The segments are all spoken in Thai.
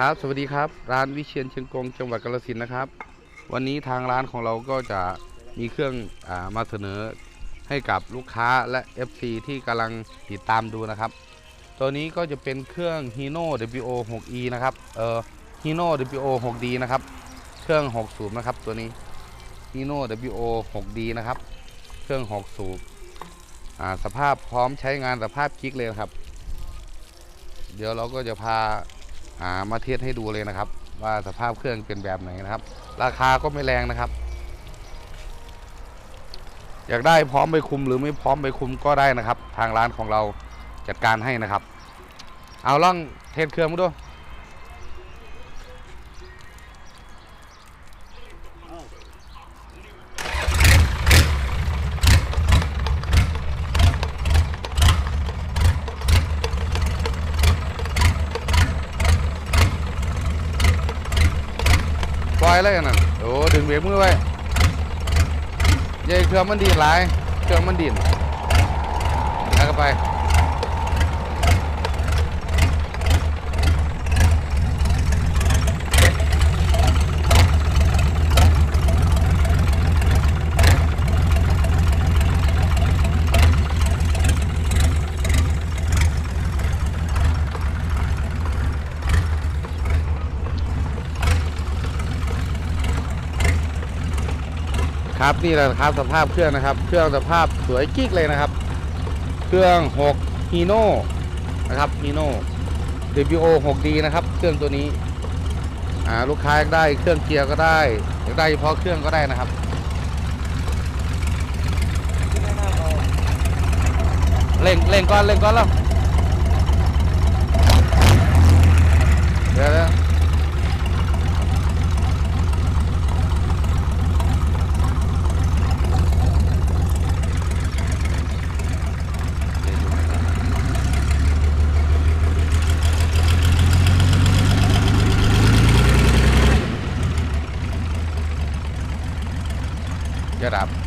ครับสวัสดีครับ ร้านวิเชียนเชียงกงจังหวัดกาฬสินธุ์นะครับ วันนี้ทางร้านของเราก็จะมีเครื่องอามาเสนอให้กับลูกค้าและ FC ที่กำลังติดตามดูนะครับ ตัวนี้ก็จะเป็นเครื่อง Hino WO 6E นะครับเอ่อ Hino WO 6D นะครับ เครื่อง 6 สูบนะครับตัวนี้ Hino WO 6D นะครับ เครื่อง 6 สูบอ่าสภาพพร้อมใช้งานสภาพคลิกเลยครับ เดี๋ยวเราก็จะพา มาเทสให้ดูเลยนะครับ ว่าสภาพเครื่องเป็นแบบไหนนะครับ ราคาก็ไม่แรงนะครับ อยากได้พร้อมไปคุมหรือไม่พร้อมไปคุมก็ได้นะครับ ทางร้านของเราจัดการให้นะครับ เอาล่องเทสเครื่องมาดู อยเลยกันน่ะโอ้ดึงเบรกมือไว้ยัยเครื่องมันดีดหลายเครื่องมันดินแล้วก็ไป ครับนี่แหละครับสภาพเครื่องนะครับ เครื่องสภาพสวยกิ๊กเลยนะครับ เครื่อง6 Hino นะครับ Hino WO 6D นะครับ เครื่องตัวนี้อ่าลูกค้าได้เครื่องเกียร์ก็ได้อยากได้เฉพาะเครื่องก็ได้นะครับเร่งเร่งก่อนเร่งก่อนแล้วเดี๋ยวนะ จะรับ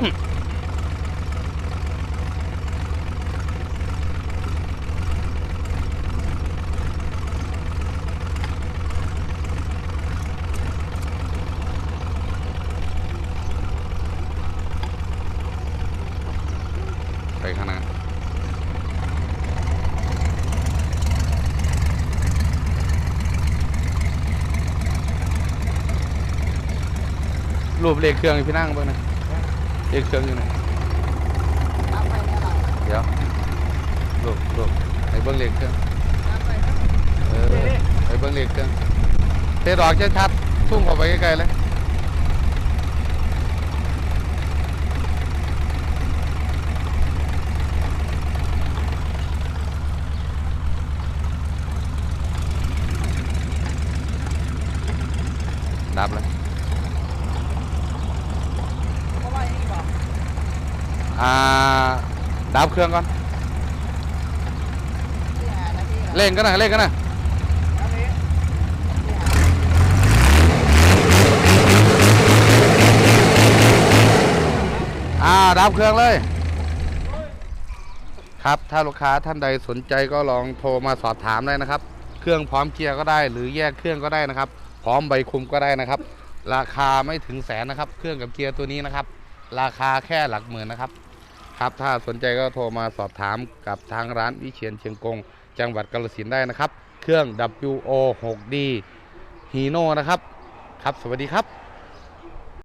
ไปข้างหน้ารูปเลขเครื่องพี่นั่งเบ้างนะ เลขเครื่องอยู่ไหนเดี๋ยวรูปรูปให้เบิ้งเลขเครื่องเออให้เบิ้งเลขเครื่องเทดอกชัดๆทุ่งเข้าไปใกล้ๆเลยดับเลย อ่าดับเครื่องก่อนเร่งกันนะเร่งกันนะอ่าดับเครื่องเลย ครับถ้าลูกค้าท่านใดสนใจก็ลองโทรมาสอบถามได้นะครับ เครื่องพร้อมเกียร์ก็ได้ หรือแยกเครื่องก็ได้นะครับ พร้อมใบคุมก็ได้นะครับ ราคาไม่ถึงแสนนะครับ เครื่องกับเกียร์ตัวนี้นะครับ ราคาแค่หลักหมื่นนะครับ ครับถ้าสนใจก็โทรมาสอบถามกับทางร้านวิเชียนเชียงกง จังหวัดกาฬสินได้นะครับ เครื่อง WO 6D Hino นะครับ ครับ สวัสดีครับ